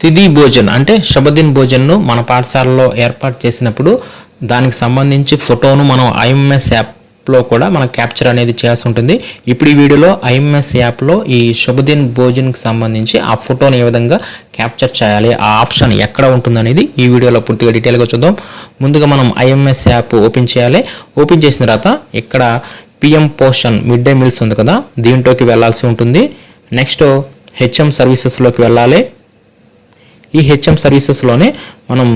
తిది భోజన్ అంటే శుభదిన్ భోజన్ను మన పాఠశాలలో ఏర్పాటు చేసినప్పుడు దానికి సంబంధించి ఫోటోను మనం ఐఎంఎస్ యాప్లో కూడా మనం క్యాప్చర్ అనేది చేయాల్సి ఉంటుంది. ఇప్పుడు ఈ వీడియోలో ఐఎంఎస్ యాప్లో ఈ శుభదిన్ భోజన్కి సంబంధించి ఆ ఫోటోని ఏ విధంగా క్యాప్చర్ చేయాలి ఆ ఆప్షన్ ఎక్కడ ఉంటుందనేది ఈ వీడియోలో పూర్తిగా డీటెయిల్గా చూద్దాం. ముందుగా మనం ఐఎంఎస్ యాప్ ఓపెన్ చేయాలి. ఓపెన్ చేసిన తర్వాత ఇక్కడ PM Poshan mid day meals ఉంది కదా దీంట్లోకి వెళ్ళాల్సి ఉంటుంది. నెక్స్ట్ హెచ్ఎం సర్వీసెస్లోకి వెళ్ళాలి. ఈ హెచ్ఎం సర్వీసెస్లోనే మనం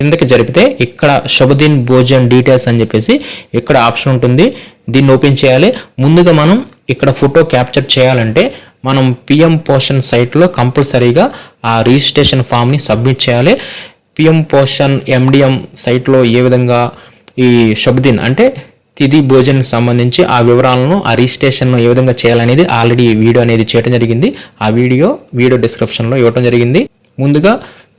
కిందకి జరిపితే ఇక్కడ శుభదిన్ భోజన్ డీటెయిల్స్ అని చెప్పేసి ఇక్కడ ఆప్షన్ ఉంటుంది. దీన్ని ఓపెన్ చేయాలి. ముందుగా మనం ఇక్కడ ఫోటో క్యాప్చర్ చేయాలంటే మనం పిఎం పోషన్ సైట్లో కంపల్సరీగా ఆ రిజిస్ట్రేషన్ ఫామ్ని సబ్మిట్ చేయాలి. పిఎం పోషన్ ఎండిఎం సైట్లో ఏ విధంగా ఈ శుభదిన్ అంటే తిది భోజన్ సంబంధించి ఆ వివరాలను ఆ రిజిస్ట్రేషన్ను ఏ విధంగా చేయాలనేది ఆల్రెడీ వీడియో అనేది చేయడం జరిగింది. ఆ వీడియో వీడియో డిస్క్రిప్షన్లో ఇవ్వడం జరిగింది. ముందుగా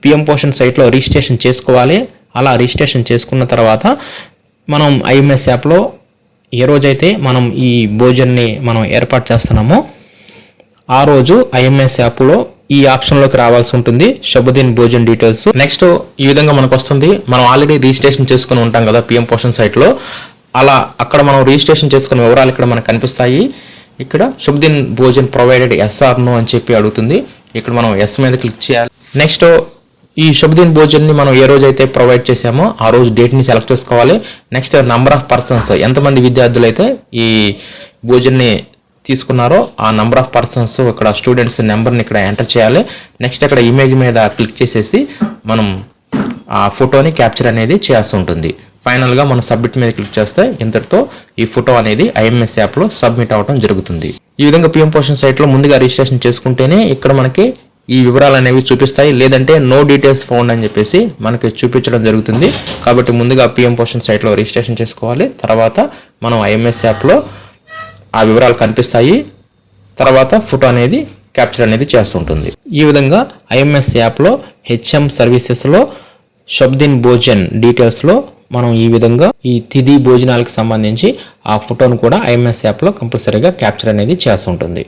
పిఎం పోషన్ సైట్లో రిజిస్ట్రేషన్ చేసుకోవాలి. అలా రిజిస్ట్రేషన్ చేసుకున్న తర్వాత మనం ఐఎంఎస్ యాప్లో ఏ రోజైతే మనం ఈ భోజన్ని మనం ఏర్పాటు చేస్తున్నామో ఆ రోజు ఐఎంఎస్ యాప్లో ఈ ఆప్షన్లోకి రావాల్సి ఉంటుంది. శుభదిన్ భోజన్ డీటెయిల్స్ నెక్స్ట్ ఈ విధంగా మనకు వస్తుంది. మనం ఆల్రెడీ రిజిస్ట్రేషన్ చేసుకుని ఉంటాం కదా పిఎం పోషన్ సైట్లో అలా అక్కడ మనం రిజిస్ట్రేషన్ చేసుకున్న వివరాలు ఇక్కడ మనకు కనిపిస్తాయి. ఇక్కడ Shubhdin Bhojan provided yes or no అని చెప్పి అడుగుతుంది. ఇక్కడ మనం ఎస్ మీద క్లిక్ చేయాలి. నెక్స్ట్ ఈ శుభదిన్ భోజన్ని మనం ఏ రోజు అయితే ప్రొవైడ్ చేసామో ఆ రోజు డేట్ని సెలెక్ట్ చేసుకోవాలి. నెక్స్ట్ నంబర్ ఆఫ్ పర్సన్స్ ఎంతమంది విద్యార్థులు అయితే ఈ భోజన్ని తీసుకున్నారో ఆ నంబర్ ఆఫ్ పర్సన్స్ ఇక్కడ స్టూడెంట్స్ నెంబర్ని ఇక్కడ ఎంటర్ చేయాలి. నెక్స్ట్ అక్కడ ఇమేజ్ మీద క్లిక్ చేసేసి మనం ఆ ఫోటోని క్యాప్చర్ అనేది చేయాల్సి ఉంటుంది. ఫైనల్గా మనం సబ్మిట్ మీద క్లిక్ చేస్తే ఇంతటితో ఈ ఫోటో అనేది ఐఎంఎస్ యాప్లో సబ్మిట్ అవ్వడం జరుగుతుంది. ఈ విధంగా పిఎం పోషన్ సైట్లో ముందుగా రిజిస్ట్రేషన్ చేసుకుంటేనే ఇక్కడ మనకి ఈ వివరాలు అనేవి చూపిస్తాయి. లేదంటే నో డీటెయిల్స్ ఫౌండ్ అని చెప్పేసి మనకి చూపించడం జరుగుతుంది. కాబట్టి ముందుగా పిఎం పోషన్ సైట్లో రిజిస్ట్రేషన్ చేసుకోవాలి. తర్వాత మనం ఐఎంఎస్ యాప్లో ఆ వివరాలు కనిపిస్తాయి. తర్వాత ఫోటో అనేది క్యాప్చర్ అనేది చేస్తుంటుంది ఈ విధంగా ఐఎంఎస్ యాప్లో హెచ్ఎం సర్వీసెస్లో శబ్దిన్ భోజన్ డీటెయిల్స్లో మనం ఈ విధంగా ఈ తిథి భోజనాలకు సంబంధించి ఆ ఫోటోను కూడా ఐఎంఎస్ యాప్లో కంపల్సరీగా క్యాప్చర్ అనేది చేస్తుంటుంది